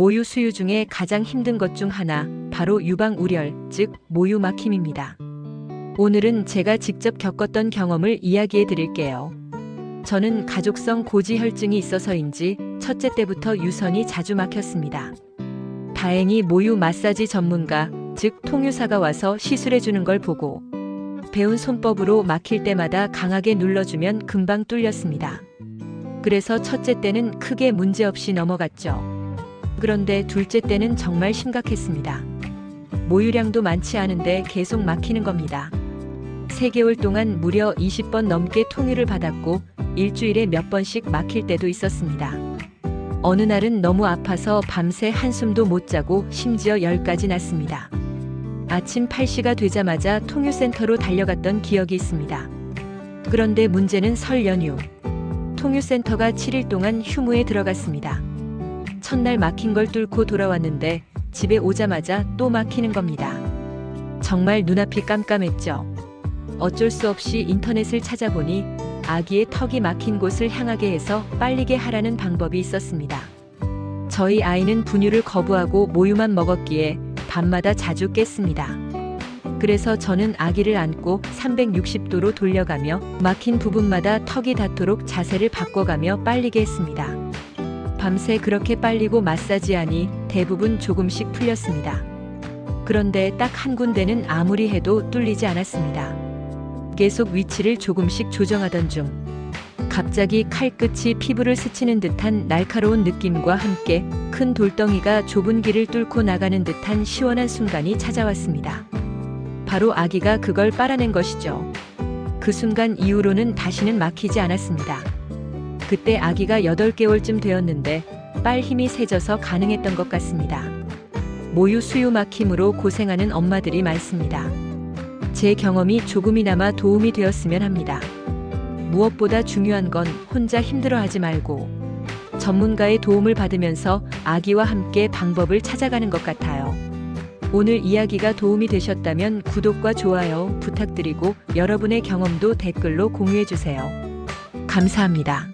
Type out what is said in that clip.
모유 수유 중에 가장 힘든 것 중 하나, 바로 유방 우렬, 즉 모유 막힘입니다. 오늘은 제가 직접 겪었던 경험을 이야기해 드릴게요. 저는 가족성 고지혈증이 있어서인지 첫째 때부터 유선이 자주 막혔습니다. 다행히 모유 마사지 전문가, 즉 통유사가 와서 시술해 주는 걸 보고 배운 손법으로 막힐 때마다 강하게 눌러주면 금방 뚫렸습니다. 그래서 첫째 때는 크게 문제없이 넘어갔죠. 그런데 둘째 때는 정말 심각했습니다. 모유량도 많지 않은데 계속 막히는 겁니다. 3개월 동안 무려 20번 넘게 통유를 받았고 일주일에 몇 번씩 막힐 때도 있었습니다. 어느 날은 너무 아파서 밤새 한숨도 못 자고 심지어 열까지 났습니다. 아침 8시가 되자마자 통유센터로 달려갔던 기억이 있습니다. 그런데 문제는 설 연휴. 통유센터가 7일 동안 휴무에 들어갔습니다. 첫날 막힌 걸 뚫고 돌아왔는데 집에 오자마자 또 막히는 겁니다. 정말 눈앞이 깜깜했죠. 어쩔 수 없이 인터넷을 찾아보니 아기의 턱이 막힌 곳을 향하게 해서 빨리게 하라는 방법이 있었습니다. 저희 아이는 분유를 거부하고 모유만 먹었기에 밤마다 자주 깼습니다. 그래서 저는 아기를 안고 360도로 돌려가며 막힌 부분마다 턱이 닿도록 자세를 바꿔가며 빨리게 했습니다. 밤새 그렇게 빨리고 마사지하니 대부분 조금씩 풀렸습니다. 그런데 딱 한 군데는 아무리 해도 뚫리지 않았습니다. 계속 위치를 조금씩 조정하던 중 갑자기 칼끝이 피부를 스치는 듯한 날카로운 느낌과 함께 큰 돌덩이가 좁은 길을 뚫고 나가는 듯한 시원한 순간이 찾아왔습니다. 바로 아기가 그걸 빨아낸 것이죠. 그 순간 이후로는 다시는 막히지 않았습니다. 그때 아기가 8개월쯤 되었는데 빨 힘이 세져서 가능했던 것 같습니다. 모유 수유 막힘으로 고생하는 엄마들이 많습니다. 제 경험이 조금이나마 도움이 되었으면 합니다. 무엇보다 중요한 건 혼자 힘들어하지 말고 전문가의 도움을 받으면서 아기와 함께 방법을 찾아가는 것 같아요. 오늘 이야기가 도움이 되셨다면 구독과 좋아요 부탁드리고 여러분의 경험도 댓글로 공유해 주세요. 감사합니다.